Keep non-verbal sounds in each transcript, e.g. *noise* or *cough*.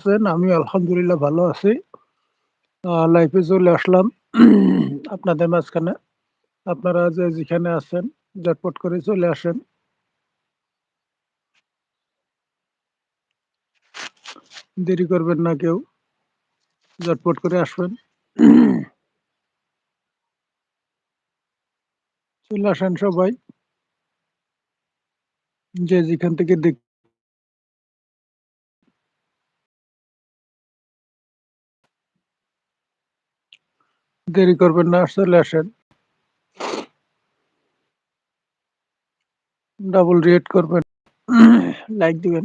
আছেন? আমি আলহামদুলিল্লাহ ভালো আছি। লাইফে চলে আসলাম *clears throat* আপনাদের মাঝখানে। আপনারা যে যেখানে আছেন, ঝটপট করে চলে আসেন। দেরি করবেন না কেউ। ঝটপট করে আসবেন। *clears throat* চলে আসেন সবাই। যে যেখান থেকে দেখ দেরি করবেন না, চলে আসেন। ডাবল রিয়েট করবেন, লাইক দিবেন।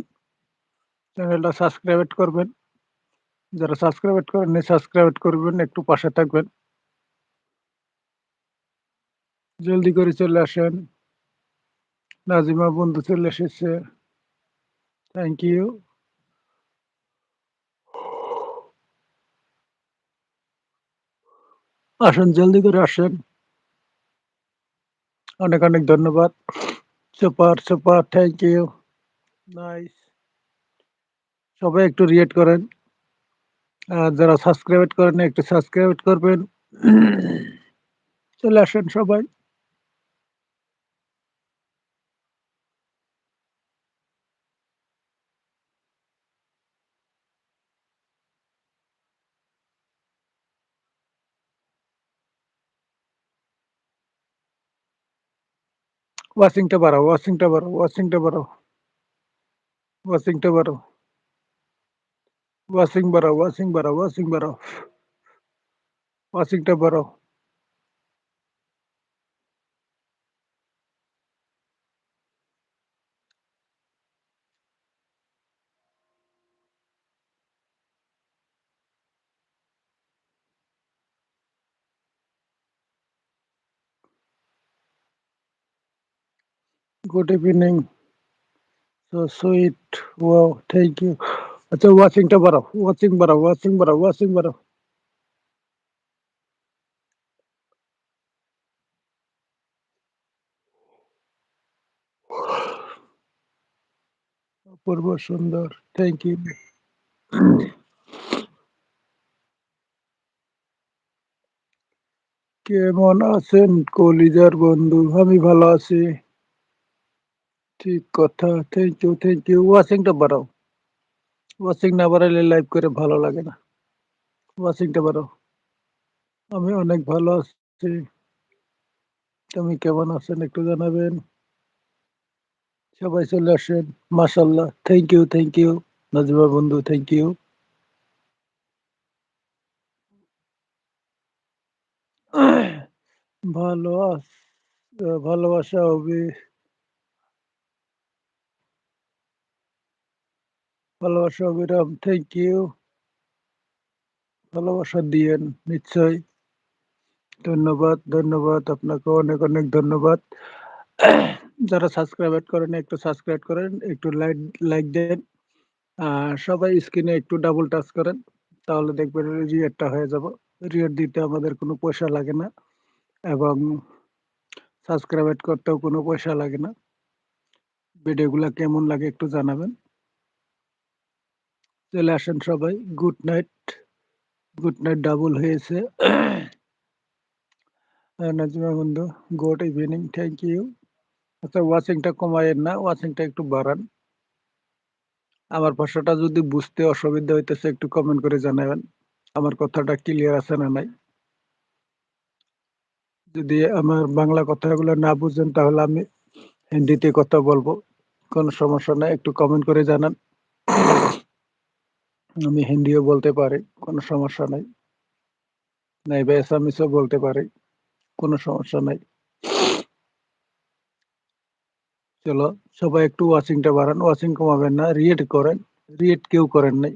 চ্যানেলটা সাবস্ক্রাইব করবেন। যারা সাবস্ক্রাইব করেননি সাবস্ক্রাইব করবেন, একটু পাশে থাকবেন। জলদি করে চলে আসেন। নাজিমা বন্ধু চলে এসেছে। Thank you. আসেন জলদি করে আসেন। অনেক, অনেক ধন্যবাদ। Super, super thank you. Nice. সবাই একটু রিয়েট করেন। আর যারা সাবস্ক্রাইব করেন একটু সাবস্ক্রাইব করবেন। চলে আসেন সবাই। ওয়াচিংটা বাড়াও, ওয়াচিংটা বাড়াও, ওয়াচিংটা বাড়াও। ওয়াচিংটা বাড়াও। ওয়াচিং বাড়াও, ওয়াচিং বাড়াও, ওয়াচিং বাড়াও। ওয়াচিংটা বাড়াও। Good evening. So sweet. Wow, thank you. আচ্ছা ওয়াচিংটা বাড়াও, ওয়াচিং বাড়াও, ওয়াচিং বাড়াও, ওয়াচিং বাড়াও। অপূর্ব সুন্দর। Thank you. কেমন আছেন কলিজার বন্ধু? আমি ভালো আছি। ঠিক কথা। Thank you, thank you. বাড়াও। না লাইভ করে ভালো লাগে না। বাড়াও। আমি অনেক ভালো আছি। তুমি কেমন আছেন একটু জানাবেন। সবাই চলে আসেন। মাশাআল্লাহ। Thank you, thank you. Nazima বন্ধু থ্যাংক ইউ। ভালো আছ ভালোবাসা অভি ভালোবাসা অবিরাম থ্যাংক ইউ। ভালোবাসা দিয়েন নিশ্চয় ধন্যবাদ, ধন্যবাদ। আপনাকে অনেক, অনেক ধন্যবাদ। *clears throat* যারা সাবস্ক্রাইব করেন একটু সাবস্ক্রাইব করেন, একটু লাইক লাইক দেন। সবাই স্ক্রিনে একটু ডাবল টাচ করেন। তাহলে দেখবেন রিয়েক্টটা হয়ে যাব। রিয়েক্ট দিতে আমাদের কোনো পয়সা লাগে না এবং সাবস্ক্রাইব করতেও কোনো পয়সা লাগে না। ভিডিওগুলা কেমন লাগে একটু জানাবেন। চলে আসেন সবাই। Good night. Good night double হয়েছে। নাজিমা বন্ধু গুড ইভিনিং। Thank you. আচ্ছা ওয়াচিংটা কমায়েন না, ওয়াচিংটা একটু বাড়ান। আমার ভাষাটা যদি বুঝতে অসুবিধা হইতেছে একটু কমেন্ট করে জানাবেন। আমার কথাটা ক্লিয়ার আছে না নাই? যদি আমার বাংলা কথাগুলো না বুঝেন তাহলে আমি হিন্দিতে কথা বলব। কোনো সমস্যা নাই। একটু কমেন্ট করে জানান। আমি হিন্দিও বলতে পারি। কোনো সমস্যা নাই। নাইবা এসামিসও বলতে পারি। কোনো সমস্যা নাই। চলো, সবাই একটু ওয়াচিংটা বাড়ান। ওয়াচিং কমাবেন না। রিয়েট করেন। রিয়েট কেউ করেন নাই।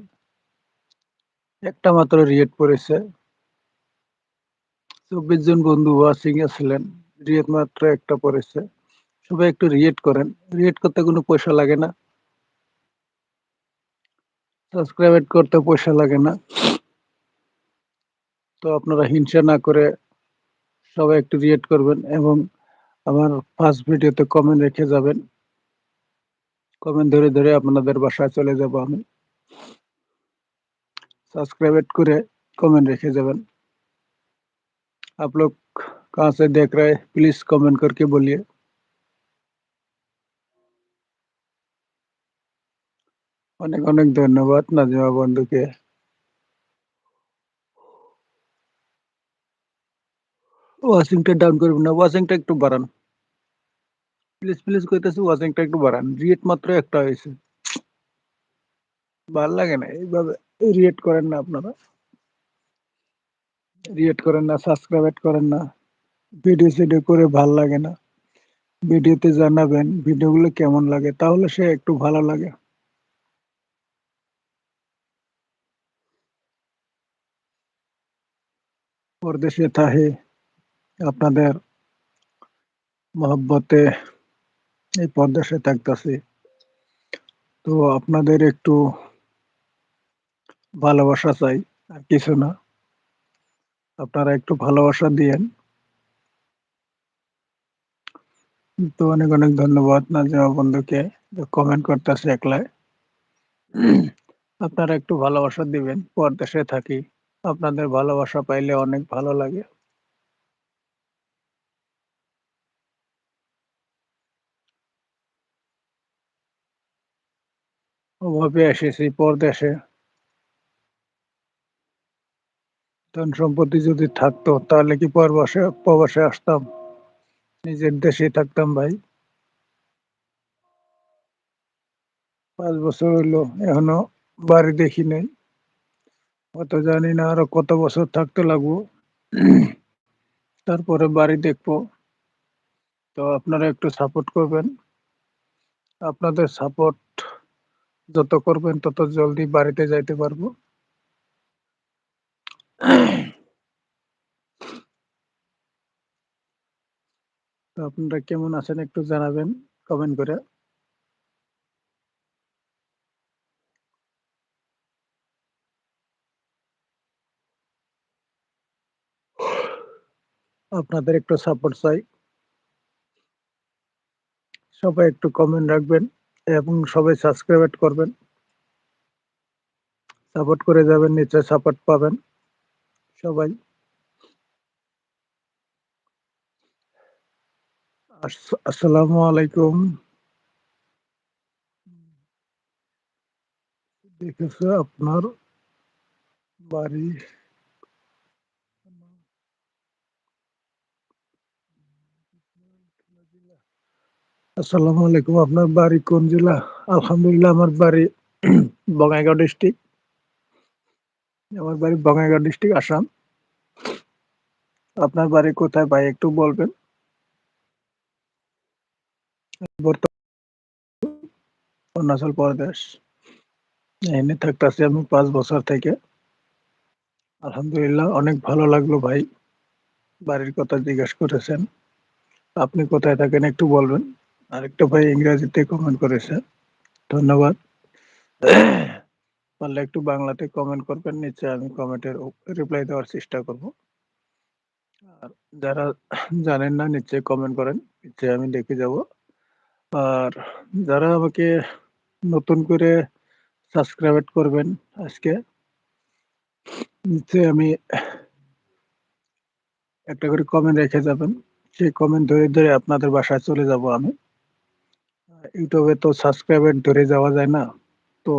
একটা মাত্র রিয়েট পড়েছে। ২৪ জন বন্ধু ওয়াচিং এ ছিলেন। রিয়েক্ট মাত্র একটা পড়েছে। সবাই একটু রিয়েট করেন। রিয়েট করতে কোনো পয়সা লাগে না। সাবস্ক্রাইব করতে পয়সা লাগে না। তো আপনারা হিংসা না করে সবাই একটু রিয়েক্ট করবেন এবং আমার ফার্স্ট ভিডিওতে কমেন্ট রেখে যাবেন। কমেন্ট ধরে, ধরে আপনাদের বাসায় চলে যাব আমি। सब्सक्राइब করে कमेंट রেখে যাবেন आप लोग कहाँ से देख रहे हैं प्लीज कमेंट करके बोलिए অনেক অনেক ধন্যবাদ নাজিমা বন্ধুকে। ওয়াশিংটা ডাউন করবেন না, ওয়াশিংটা একটু বাড়ান। প্লিজ প্লিজ কইতেছি ওয়াশিংটা একটু বাড়ান রিয়েট মাত্র একটা হয়েছে। ভালো লাগে না, এইভাবে রিয়েট করেন না আপনারা। রিয়েট করেন না সাবস্ক্রাইব করেন না। ভিডিও সিডিও করে ভালো লাগে না। ভিডিওতে জানাবেন ভিডিওগুলো কেমন লাগে, তাহলে সে একটু ভালো লাগে। পরদেশে থাহে, আপনাদের মহব্বতে এই পরদেশে থাকতেছি। তো আপনাদের একটু ভালোবাসা চাই, আর কিছু না। আপনারা একটু ভালোবাসা দিয়েন। তো অনেক অনেক ধন্যবাদ নাজিমা বন্ধুকে কমেন্ট করতেছে একলায়। আপনারা একটু ভালোবাসা দিবেন, পরদেশে থাকি। আপনাদের ভালোবাসা পাইলে অনেক ভালো লাগে। অভাবে এসেছি, পরদেশে। ধন সম্পত্তি যদি থাকতো, তাহলে কি পরবাসে, প্রবাসে আসতাম? নিজের দেশে থাকতাম ভাই। পাঁচ বছর হইল, এখনও বাড়ি দেখি নাই। অত জানি না আরও কত বছর থাকতে লাগবো। তারপরে বাড়ি দেখব। তো আপনারা একটু সাপোর্ট করবেন। আপনাদের সাপোর্ট যত করবেন তত জলদি বাড়িতে যাইতে পারব। তো আপনারা কেমন আছেন একটু জানাবেন কমেন্ট করে। আপনাদের একটু সাপোর্ট চাই। সবাই একটু কমেন্ট রাখবেন এবং সবাই সাবস্ক্রাইব করবেন। সাপোর্ট করে যাবেন নিশ্চয় সাপোর্ট পাবেন সবাই। আস- আসসালামু আলাইকুম। দেখেছে আপনার বাড়ি আসসালামু আলাইকুম। আপনার বাড়ি কোন জেলা? আলহামদুলিল্লাহ, আমার বাড়ি *clears throat* বঙ্গাইগাঁও ডিস্ট্রিক্ট। আমার বাড়ি বঙ্গাইগাঁও ডিস্ট্রিক্ট, আসাম। আপনার বাড়ি কোথায় ভাই, একটু বলবেন? অরুণাচল প্রদেশ। এনে থাকতেছি আমি পাঁচ বছর থেকে। আলহামদুলিল্লাহ, অনেক ভালো লাগল ভাই। বাড়ির কথা জিজ্ঞেস করেছেন। আপনি কোথায় থাকেন একটু বলবেন? আরেকটা ভাই ইংরেজিতে কমেন্ট করেছে ধন্যবাদ। পারলে একটু বাংলাতে কমেন্ট করবেন নিচে আমি কমেন্টের রিপ্লাই দেওয়ার চেষ্টা করব। আর যারা জানেন না নিচে কমেন্ট করেন নিচে আমি দেখে যাব। আর যারা আমাকে নতুন করে সাবস্ক্রাইব করবেন আজকে নিচে আমি একটা করে কমেন্ট রেখে যাবেন। সেই কমেন্ট ধরে ধরে আপনাদের বাসায় চলে যাব আমি। ইউটিউবে তো সাবস্ক্রাইবার ধরে যাওয়া যায় না। তো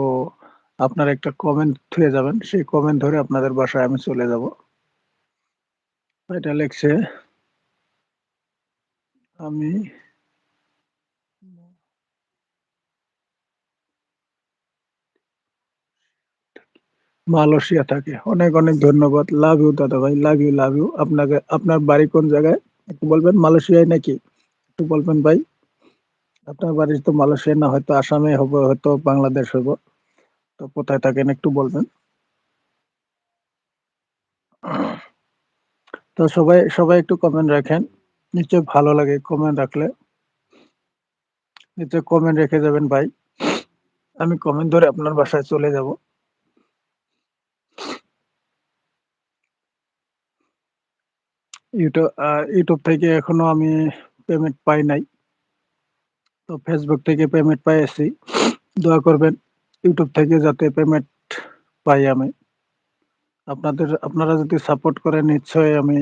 আপনার একটা কমেন্ট থুয়ে যাবেন। সেই কমেন্ট ধরে আপনাদের বাসায় আমি চলে যাব। এটা লিখছে, আমি মালয়েশিয়া থাকে। অনেক অনেক ধন্যবাদ। লাভ ইউ দাদা ভাই। লাভ ইউ লাভ ইউ আপনাকে, আপনার বাড়ি কোন জায়গায়? একটু বলবেন, মালয়েশিয়ায় নাকি? একটু বলবেন ভাই। আপনার বাড়ি তো মালয়েশিয়া না, হয়তো আসামে হবে, হয়তো বাংলাদেশ হইব তো কোথায় থাকেন একটু বলবেন? তো সবাই সবাই একটু কমেন্ট রাখেন। নিচে ভালো লাগে কমেন্ট রাখলে। নিচে কমেন্ট রেখে যাবেন ভাই। আমি কমেন্ট ধরে আপনার বাসায় চলে যাব। ইউটিউব ইউটিউব থেকে এখনও আমি পেমেন্ট পাই নাই। তো ফেসবুক থেকে পেমেন্ট পাই আছি দোয়া করবেন ইউটিউব থেকে যাতে পেমেন্ট পাই আমি আপনাদের আপনারা যদি সাপোর্ট করেন নিশ্চয়ই আমি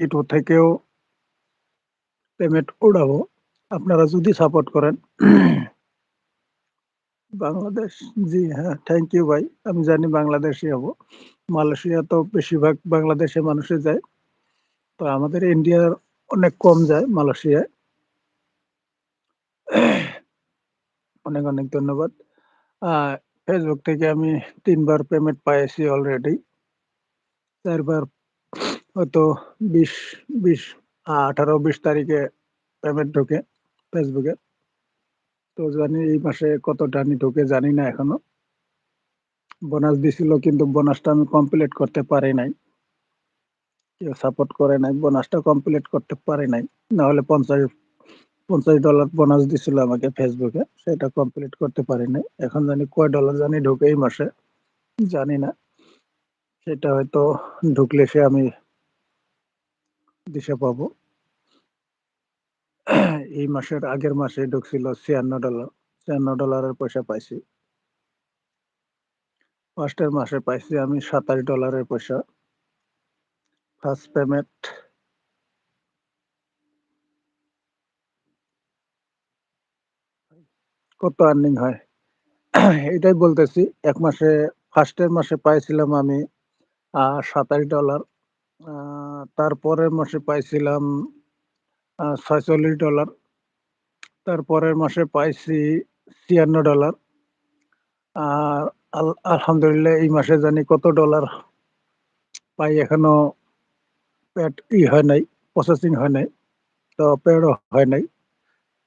ইউটিউব থেকেও পেমেন্ট উড়াবো। আপনারা যদি সাপোর্ট করেন। বাংলাদেশ জি হ্যাঁ, থ্যাংক ইউ ভাই। আমি জানি বাংলাদেশী হব। মালয়েশিয়া তো বেশিরভাগ বাংলাদেশের মানুষে যায়। তো আমাদের ইন্ডিয়ার অনেক কম যায় মালয়েশিয়ায়। অনেক, অনেক ধন্যবাদ। Facebook থেকে আমি ৩ বার পেমেন্ট পাইছি অলরেডি। ৪ বার হয়তো ২০, ২০ আ ১৮-২০ তারিখে পেমেন্ট ঢোকে ফেসবুকে তো জানি এই মাসে কত টানি ঢোকে জানি না এখনও। বোনাস দিছিল কিন্তু বোনাসটা আমি কমপ্লিট করতে পারি নাই। কেউ সাপোর্ট করে নাই। বোনাসটা কমপ্লিট করতে পারি নাই। নাহলে ৫০ $৫০ বোনাস দিছিল আমাকে এ। সেটা কমপ্লিট করতে পারি নাই। এখন জানি কয় ডলার জানি ঢুকে এই মাসে। জানি না। সেটা হয়তো ঢুকলে সে আমি দিশা পাবো। এই মাসের আগের মাসে ঢুকছিল $৫৬ $৫৬ এর পয়সা পাইছি। 1st এর মাসে পাইছি আমি $২৭ এর পয়সা। First payment. কত আর্নিং হয়? *clears throat* এটাই বলতেছি। এক মাসে 1st এর মাসে পাইছিলাম আমি $২৭ আ তারপরের মাসে পাইছিলাম আ $৪৬ তারপরের মাসে পাইছি $৫৬ আর আল আলহামদুলিল্লাহ এই মাসে জানি কত ডলার পাই এখনও পেড ই হয় নাই, প্রসেসিং হয় নাই। তো পেডও হয় নাই।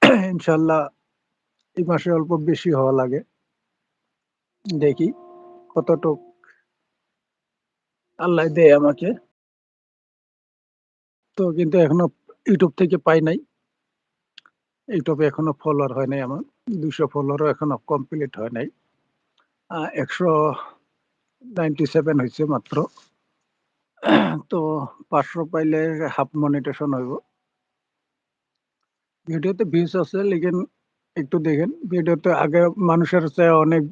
*clears throat* ইনশাআল্লাহ এই মাসে অল্প বেশি হওয়া লাগে। দেখি কতটুক আল্লাহ দেয় আমাকে। তো কিন্তু এখনও ইউটিউব থেকে পাই নাই। এ এখনও ফলোয়ার হয় নাই আমার। ২০০ ফলোয়ারও এখনও কমপ্লিট হয় নাই। আ ১৯৭ হইছে মাত্র। তো ৫০০ পাইলে হাফ মনিটেশন হইব। ভিডিওতে ভিউজ আছে, লেকিন একটু দেখেন ভিডিওতে আগে মানুষের চেয়ে অনেক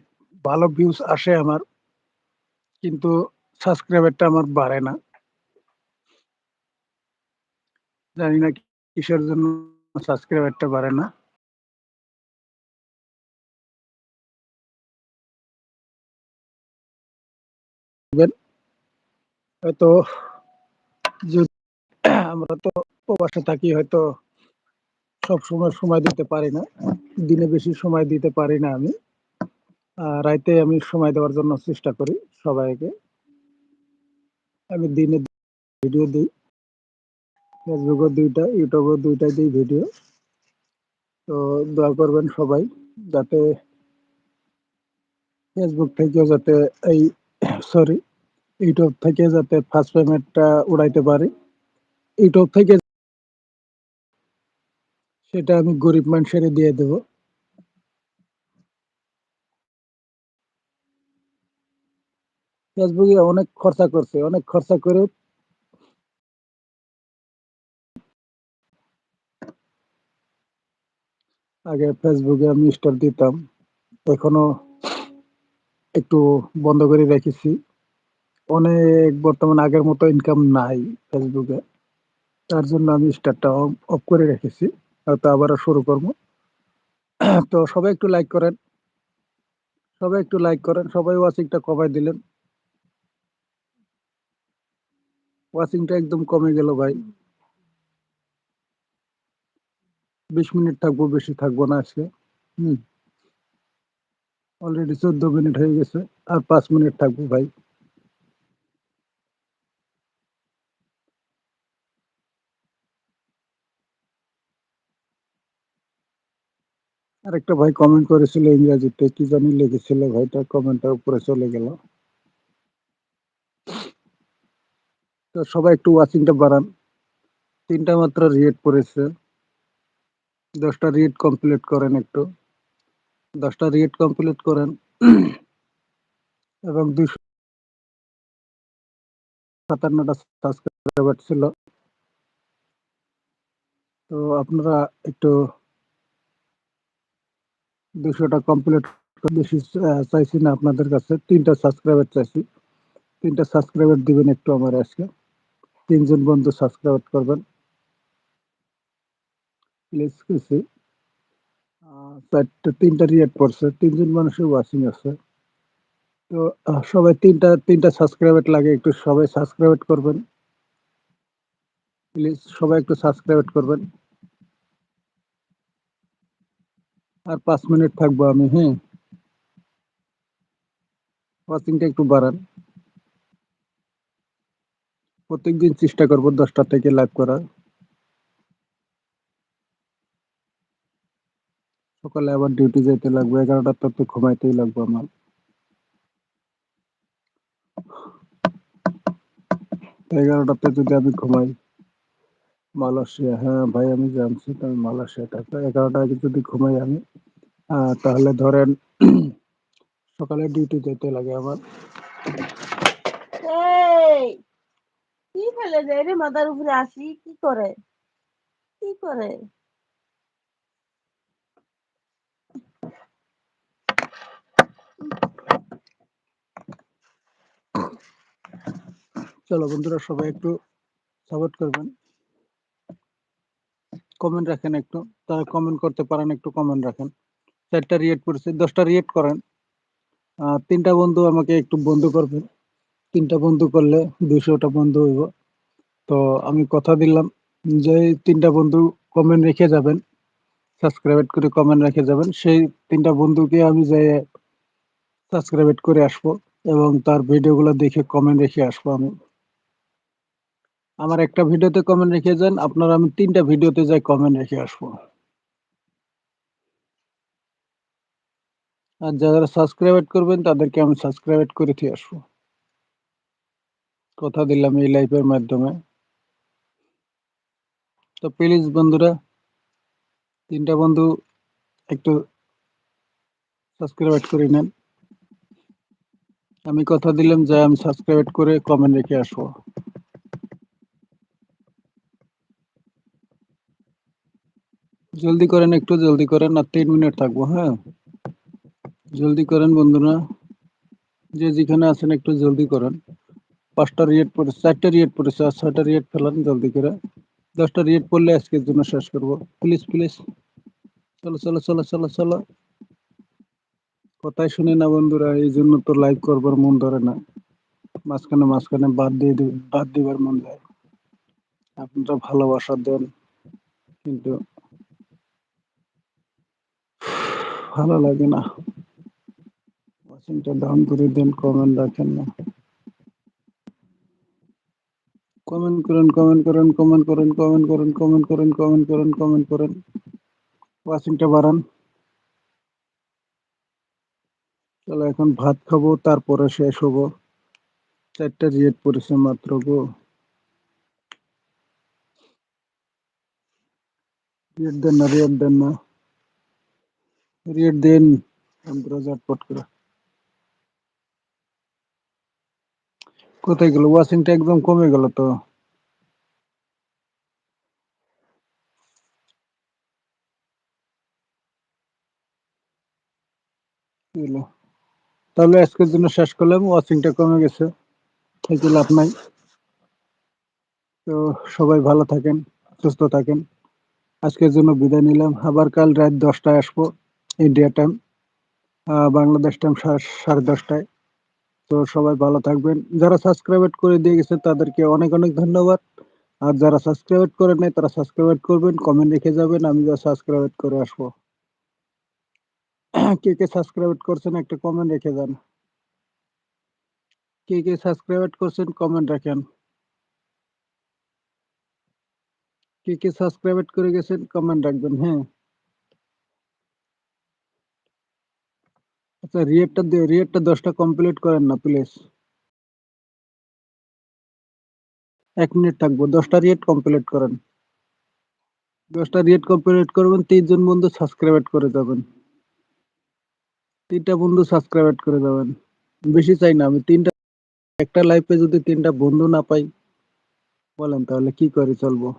ভালো ভিউজ আসে আমার। কিন্তু সাবস্ক্রাইবারটা আমার বাড়ে না। জানি না কিসের জন্য সাবস্ক্রাইবারটা বাড়ে না। হয়তো আমরা তো প্রবাসে থাকি, হয়তো সবসময় সময় দিতে পারি না। দিনে বেশি সময় দিতে পারি না আমি। রাইতে আমি সময় দেওয়ার জন্য চেষ্টা করি সবাইকে। আমি দিনে ভিডিও দেই। Facebook এও ২ টা, YouTube এও ২ টায় দেই ভিডিও। তো দোয়া করবেন সবাই যাতে ফেসবুক থেকেও যাতে এই সরি ইউটিউব থেকে যাতে ফার্স্ট পেমেন্টটা উড়াইতে পারি। ইউটিউব থেকে সেটা আমি গরিব মানুষের দিয়ে দেব। এ অনেক খরচা করছি। অনেক খরচা করেও আগে ফেসবুকে আমি স্টার দিতাম। এখনও একটু বন্ধ করে রেখেছি। অনেক বর্তমান আগের মতো ইনকাম নাই ফেসবুকে, তার জন্য আমি স্টারটা অফ করে রেখেছি। হয়তো আবারও শুরু করব। *clears throat* তো সবাই একটু লাইক করেন। সবাই একটু লাইক করেন। সবাই ওয়াচিংটা কমায় দিলেন। ওয়াচিংটা একদম কমে গেল ভাই। ২০ মিনিট থাকব, বেশি থাকব না আজকে। হুম। অলরেডি ১৪ মিনিট হয়ে গেছে। আর পাঁচ মিনিট থাকব ভাই। আরেকটা ভাই কমেন্ট করেছিল ইংরেজিতে কি জানি লিখেছিল, ভাইটা কমেন্টটা উপরে চলে গেল। তো সবাই একটু ওয়াচিংটা বাড়ান। তিনটা মাত্র রিয়েট পড়েছে। দশটা রিয়েট কমপ্লিট করেন একটু। দশটা রিয়েট কমপ্লিট করেন। এবং ২০০ ৫৭ টা সাবস্ক্রাইবার ছিল। তো আপনারা একটু ২০০ টা কমপ্লিট বেশি চাইছি না আপনাদের কাছে। ৩ টা সাবস্ক্রাইবার চাইছি। তিনটা সাবস্ক্রাইবার দিবেন একটু আমার আজকে। তিনজন বন্ধু সাবস্ক্রাইব করবেন। প্লিজ কিছু চারটা, তিনটা রিয়েট পড়ছে তিনজন মানুষের ওয়াচিং আছে। তো সবাই তিনটা তিনটা সাবস্ক্রাইব লাগে, একটু সবাই সাবস্ক্রাইব করবেন। প্লিজ সবাই একটু সাবস্ক্রাইব করবেন। আর পাঁচ মিনিট থাকব আমি হ্যাঁ? ওয়াচিংটা একটু বাড়ান। প্রত্যেকদিন চেষ্টা করব দশটা থেকে লাইভ করার। সকালে আবার ডিউটি যেতে লাগবে, এগারোটার তো ঘুমাইতেই লাগবে আমার। এগারোটাতে যদি আমি ঘুমাই মালয়েশিয়া হ্যাঁ ভাই আমি জানছি তো আমি মালয়েশিয়াটা তো এগারোটা আগে যদি ঘুমাই আমি আহ, তাহলে ধরেন সকালে ডিউটি যেতে লাগে আমার। এই কি ফেলে দেয় রে মাথার উপরে আসি? কি করে? কি করে? চলো বন্ধুরা সবাই একটু সাপোর্ট করবেন। কমেন্ট রাখেন একটু। তারা কমেন্ট করতে পারেন, একটু কমেন্ট রাখেন। চারটা রিয়েট করেছে, দশটা রিয়েট করেন। তিনটা বন্ধু আমাকে একটু বন্ধু করবেন তিনটা বন্ধু করলে দুশোটা বন্ধু হইব। তো আমি কথা দিলাম যে তিনটা বন্ধু কমেন্ট রেখে যাবেন সাবস্ক্রাইব করে কমেন্ট রেখে যাবেন। সেই তিনটা বন্ধুকে আমি যে সাবস্ক্রাইব করে আসব এবং তার ভিডিওগুলো দেখে কমেন্ট রেখে আসব আমি। আমার একটা ভিডিওতে কমেন্ট রেখে যান। আপনার আমি তিনটা ভিডিওতে যাই কমেন্ট রেখে আসব। আর যারা সাবস্ক্রাইব করবেন, তাদেরকে আমি সাবস্ক্রাইব করে দিয়ে আসব। কথা দিলাম এই লাইভের মাধ্যমে। তো প্লিজ বন্ধুরা, তিনটা বন্ধু একটু সাবস্ক্রাইব করে নেন। আমি কথা দিলাম যে আমি সাবস্ক্রাইব করে কমেন্ট রেখে আসব। জলদি করেন, একটু জলদি করেন, আর তিন মিনিট থাকব হ্যাঁ? জলদি করেন বন্ধুরা, যে যেখানে আছেন একটু জলদি করেন। পাঁচটা রিয়েট পড়েছে চারটা রিয়েট পড়েছে আর ছয়টা রিয়েট ফেলান জলদি করে। দশটা রিয়েট পড়লে আজকের জন্য শেষ করব। প্লিজ প্লিজ চলো চলো চলো চলো চলো। কথাই শুনি না বন্ধুরা, এই জন্য তো লাইক করবার মন ধরে না। মাঝখানে মাঝখানে বাদ দিয়ে বাদ দিবার মন যায়। আপনারা ভালোবাসা দেন, কিন্তু ভালো লাগে না। ওয়াচিংটা ডাউন করে দেন কমেন্ট রাখেন না। কমেন্ট করেন কমেন্ট করেন কমেন্ট করেন কমেন্ট করেন কমেন্ট করেন কমেন্ট করেন কমেন্ট করেন। ওয়াচিংটা বাড়ান। চলো এখন ভাত খাব, তারপরে শেষ হব। চারটা রিয়েট পড়েছে মাত্র গো। রিয়েট দেন না রিয়েট দেন না। রিয়েট দেন ঝটপট করে কোথায় গেল? ওয়াচিংটা একদম কমে গেল তো? তাহলে আজকের জন্য শেষ করলাম। ওয়াচিংটা কমে গেছে। থেকে লাভ নাই। তো সবাই ভালো থাকেন, সুস্থ থাকেন। আজকের জন্য বিদায় নিলাম। আবার কাল রাত দশটায় আসব। ইন্ডিয়া টাইম বাংলাদেশ টাইম সাড়ে দশটায়। তো সবাই ভালো থাকবেন। যারা সাবস্ক্রাইব করে দিয়ে গেছে, তাদেরকে অনেক অনেক ধন্যবাদ। আর যারা সাবস্ক্রাইব করে নাই, তারা সাবস্ক্রাইব করবেন কমেন্ট রেখে যাবেন, আমি যা সাবস্ক্রাইব করে আসব। *clears throat* কে কে সাবস্ক্রাইব করছেন, একটা কমেন্ট রেখে যান কে কে সাবস্ক্রাইব করছেন কমেন্ট রাখেন। কে কে সাবস্ক্রাইব করে গেছেন কমেন্ট রাখবেন হ্যাঁ। আচ্ছা রিয়েটটা রিয়েটটা দশটা কমপ্লিট করেন না প্লিজ এক মিনিট থাকব, দশটা রিয়েট কমপ্লিট করেন। দশটা রিয়েট কমপ্লিট করবেন, তিনজন বন্ধু সাবস্ক্রাইব করে যাবেন। তিনটা বন্ধু সাবস্ক্রাইব করে যাবেন। বেশি চাই না, আমি তিনটা, একটা লাইফে যদি তিনটা বন্ধু না পাই, বলেন তাহলে কি করে চলবো?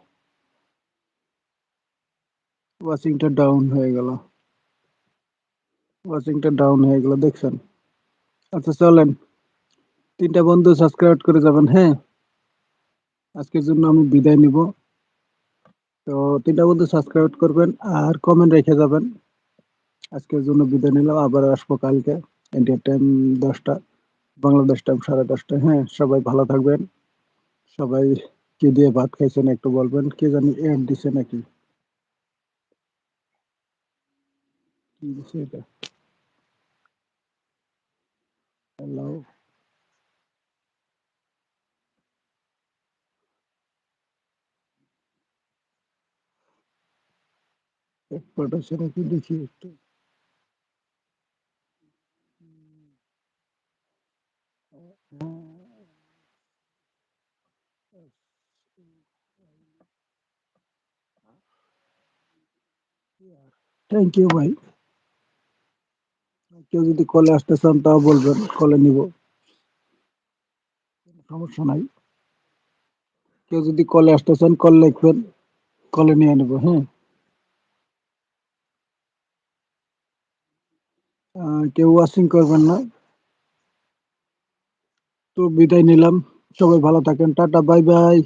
ওয়াচিংটা ডাউন হয়ে গেল। ওয়াচিংটা ডাউন হয়ে গেল, দেখছেন? আচ্ছা চলেন। তিনটা বন্ধু সাবস্ক্রাইব করে যাবেন হ্যাঁ? আজকের জন্য আমি বিদায় নিব। তো তিনটা বন্ধু সাবস্ক্রাইব করবেন আর কমেন্ট রেখে যাবেন। আজকের জন্য বিদায় নিলাম, আবার আসব কালকে ইন্ডিয়ার টাইম দশটা বাংলাদেশ টাইম সাড়ে দশটা হ্যাঁ? সবাই ভালো থাকবেন। সবাই কি দিয়ে ভাত খাইছেন একটু বলবেন, কে জানি এড দিছে নাকি? কি এটা? হ্যালো একবার আছে নাকি দেখি একটু থ্যাংক ইউ ভাই কেউ যদি কলে আসতে চান, তাও বলবেন কলে নিব। সমস্যা নাই। কেউ যদি কলে আসতে চান কল লিখবেন কলে নিয়ে নেব হ্যাঁ। কেউ ওয়াচিং করবেন না। তো বিদায় নিলাম। সবাই ভালো থাকেন। Tata bye bye